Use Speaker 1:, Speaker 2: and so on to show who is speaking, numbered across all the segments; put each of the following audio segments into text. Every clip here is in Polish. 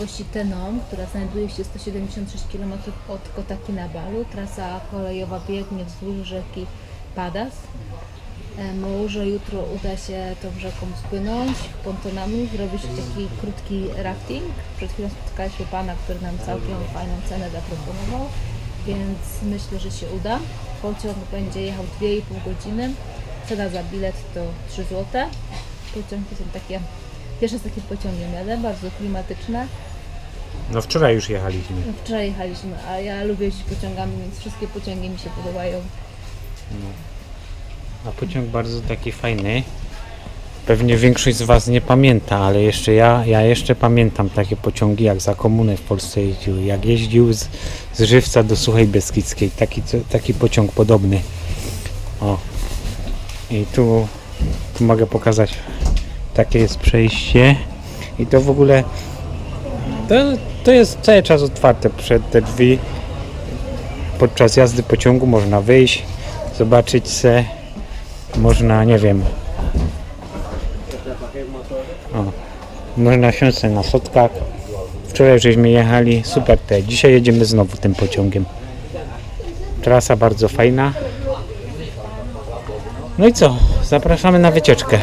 Speaker 1: miejscowości Tenom, która znajduje się 176 km od Kota Kinabalu. Trasa kolejowa biegnie wzdłuż rzeki Padas. E, Może jutro uda się tą rzeką spłynąć pontonami, zrobić taki krótki rafting. Przed chwilą spotkaliśmy pana, który nam całkiem fajną cenę zaproponował, więc myślę, że się uda. Pociąg będzie jechał 2,5 godziny. Cena za bilet to 3 zł. Pociągi są takie, pierwsze z takim pociągiem jadę, bardzo klimatyczne.
Speaker 2: No wczoraj już jechaliśmy.
Speaker 1: No, Wczoraj jechaliśmy, a ja lubię jeździć pociągami, więc wszystkie pociągi mi się podobają.
Speaker 2: A pociąg bardzo taki fajny. Pewnie większość z Was nie pamięta, ale jeszcze ja, ja jeszcze pamiętam takie pociągi jak za komuny w Polsce jeździły. Jak jeździł z, z Żywca do Suchej Beskidzkiej, taki, co- taki pociąg podobny. O. I tu, tu mogę pokazać. Takie jest przejście. I to w ogóle to, to jest cały czas otwarte przed te drzwi. Podczas jazdy pociągu można wyjść, zobaczyć se. Można, nie wiem. O, można siąść na sotkach. Wczoraj żeśmy jechali, super te. Dzisiaj jedziemy znowu tym pociągiem. Trasa bardzo fajna. No i co? Zapraszamy na wycieczkę.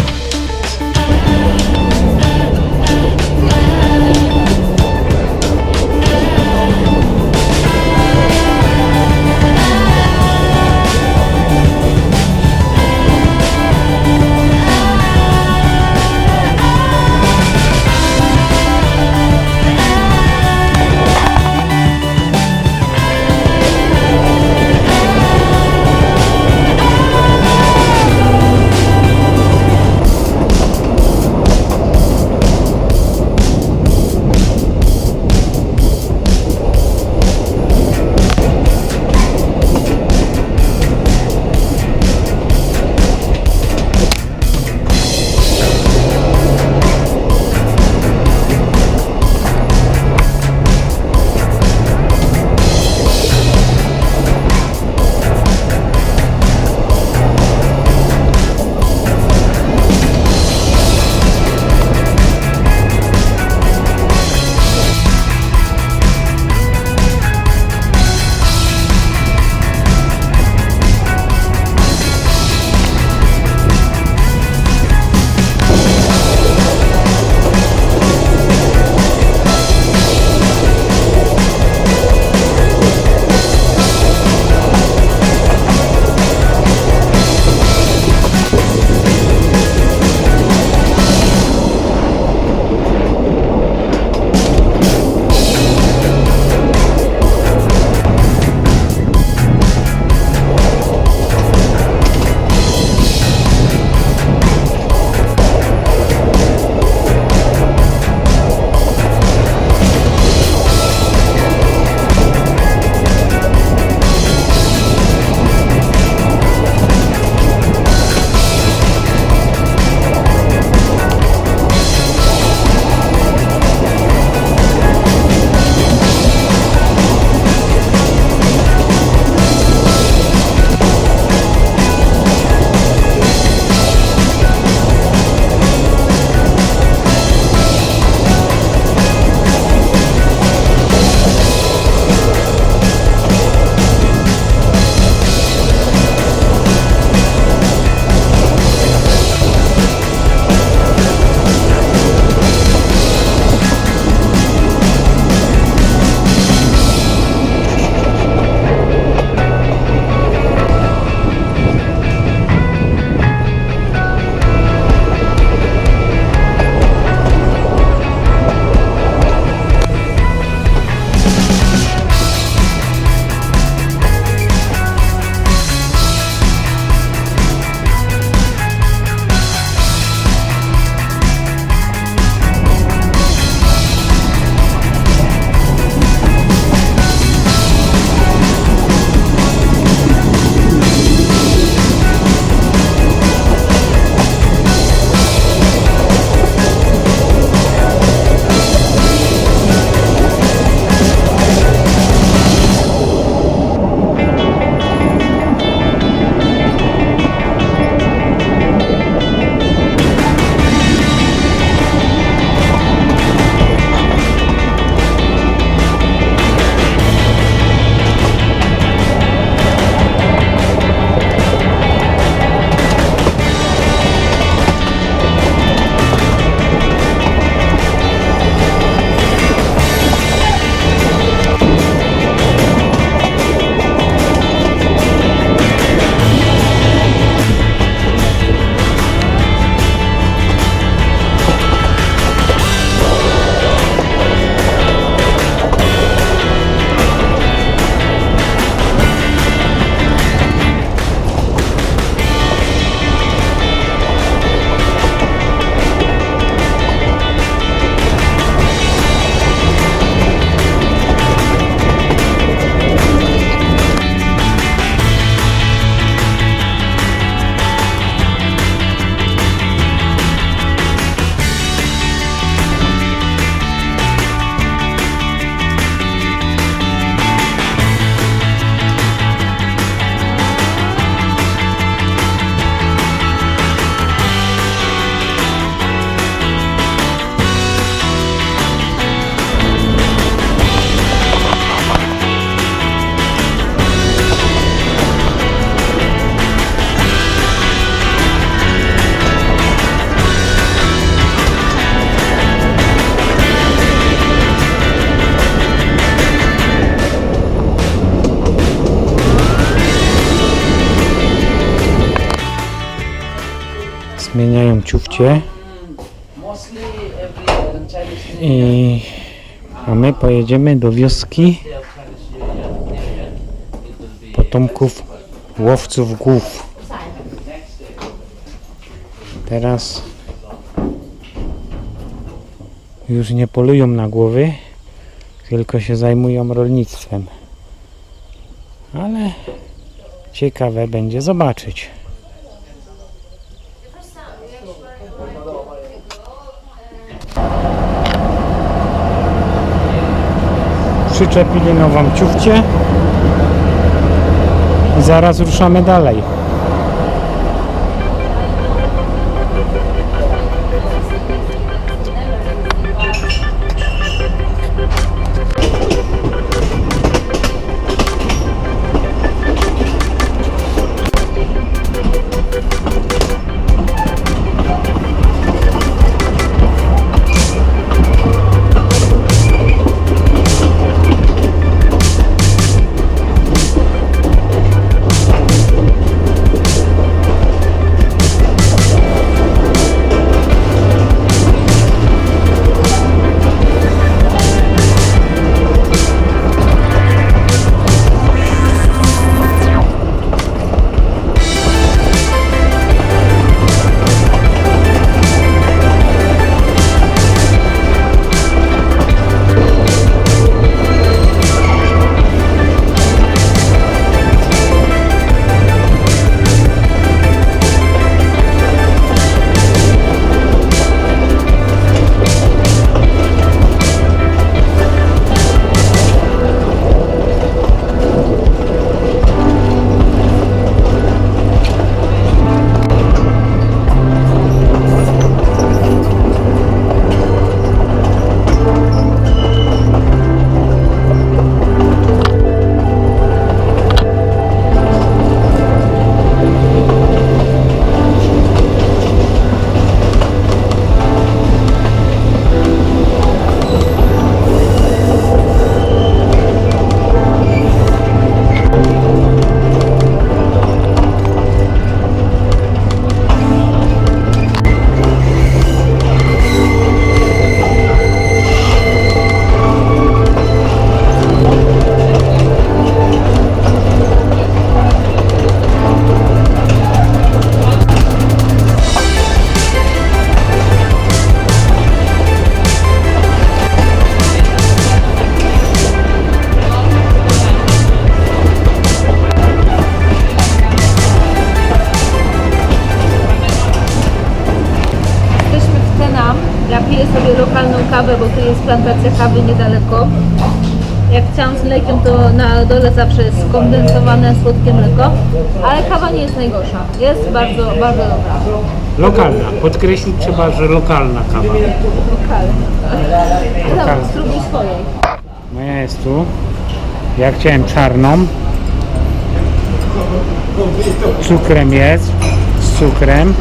Speaker 2: Zmieniają ciufcie i a my pojedziemy do wioski potomków łowców głów. Teraz już nie polują na głowy, tylko się zajmują rolnictwem. Ale ciekawe będzie zobaczyć. Przyczepili nową ciufcie i zaraz ruszamy dalej.
Speaker 1: Plantacja kawy niedaleko. Jak chciałam z mlekiem, to na dole zawsze jest skondensowane słodkie mleko, ale kawa nie jest najgorsza. Jest bardzo, bardzo dobra.
Speaker 2: Lokalna. Podkreślić trzeba, że lokalna kawa.
Speaker 1: Lokalna. Dobra,
Speaker 2: Lokalna.
Speaker 1: spróbuj swojej.
Speaker 2: Moja jest tu. Ja chciałem czarną. Cukrem jest. Z cukrem.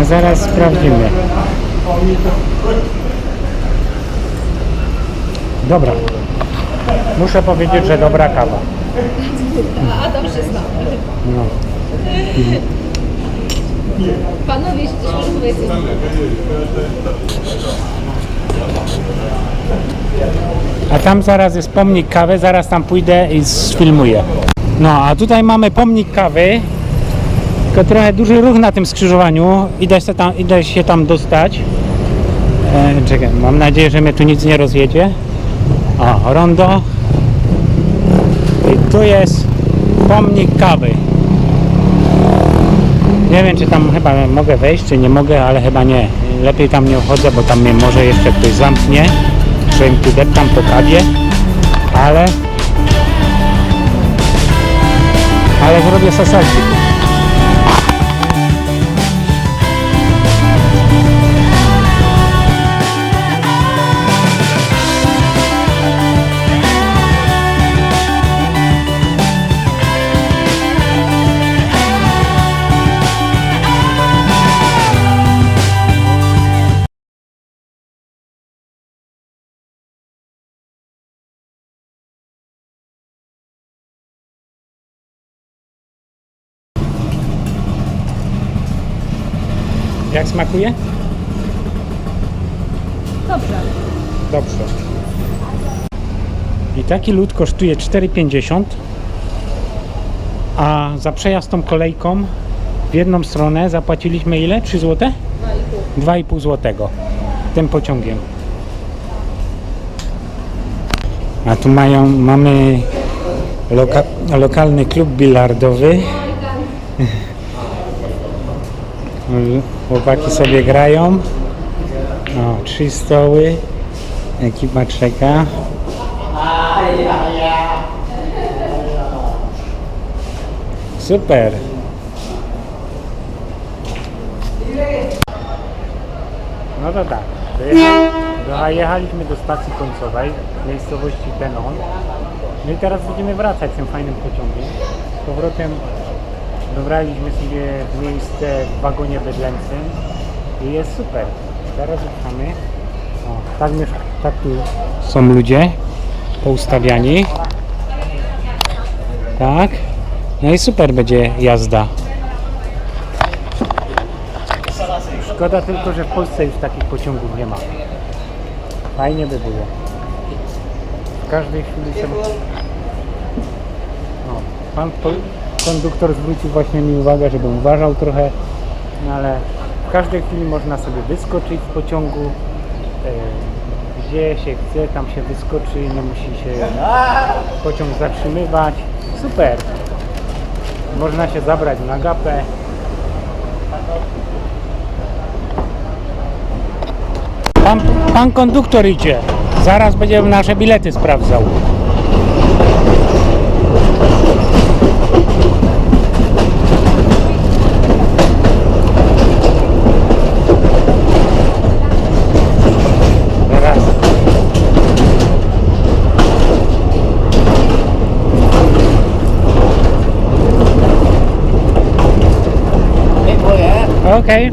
Speaker 2: A zaraz sprawdzimy. Dobra. Muszę powiedzieć, że dobra kawa.
Speaker 1: A Adam się.
Speaker 2: No.
Speaker 1: Panowie, jeśli coś może powiedzieć.
Speaker 2: A tam zaraz jest pomnik kawy, zaraz tam pójdę i sfilmuję. No, a tutaj mamy pomnik kawy. Tylko trochę duży ruch na tym skrzyżowaniu. Idę się tam, idę się tam dostać. E, czekaj, mam nadzieję, że mnie tu nic nie rozjedzie. O, rondo. I tu jest pomnik kawy. Nie wiem, czy tam chyba mogę wejść, czy nie mogę, ale chyba nie. Lepiej tam nie wchodzę, bo tam mnie może jeszcze ktoś zamknie. Że im tu deptam po kawie. Ale... Ale zrobię sasalki. Jak smakuje?
Speaker 1: Dobrze.
Speaker 2: Dobrze. I taki lód kosztuje 4,50 a za przejazd tą kolejką w jedną stronę zapłaciliśmy ile? 3 zł? 2,5 zł tym pociągiem. A tu mają, mamy loka, lokalny klub bilardowy. Chłopaki sobie grają. O, trzy stoły. Ekipa czeka. Super. No to tak. Dojecha- Dojechaliśmy do stacji końcowej w miejscowości Tenon. No i teraz będziemy wracać tym fajnym pociągiem. Z powrotem dobraliśmy sobie miejsce w wagonie bydlęcym i jest super. Teraz ruszamy. O, tak, miesz- tak tu są ludzie poustawiani. Tak. No i super będzie jazda. Szkoda tylko, że w Polsce już takich pociągów nie ma. Fajnie by było. W każdej chwili sobie... No, pan konduktor zwrócił właśnie mi uwagę, żebym uważał trochę, no ale w każdej chwili można sobie wyskoczyć z pociągu. E, gdzie się chce, tam się wyskoczy, nie musi się pociąg zatrzymywać. Super! Można się zabrać na gapę. Pan, pan konduktor idzie. Zaraz będzie nasze bilety sprawdzał. Okay.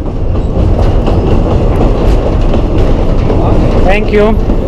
Speaker 2: Thank you.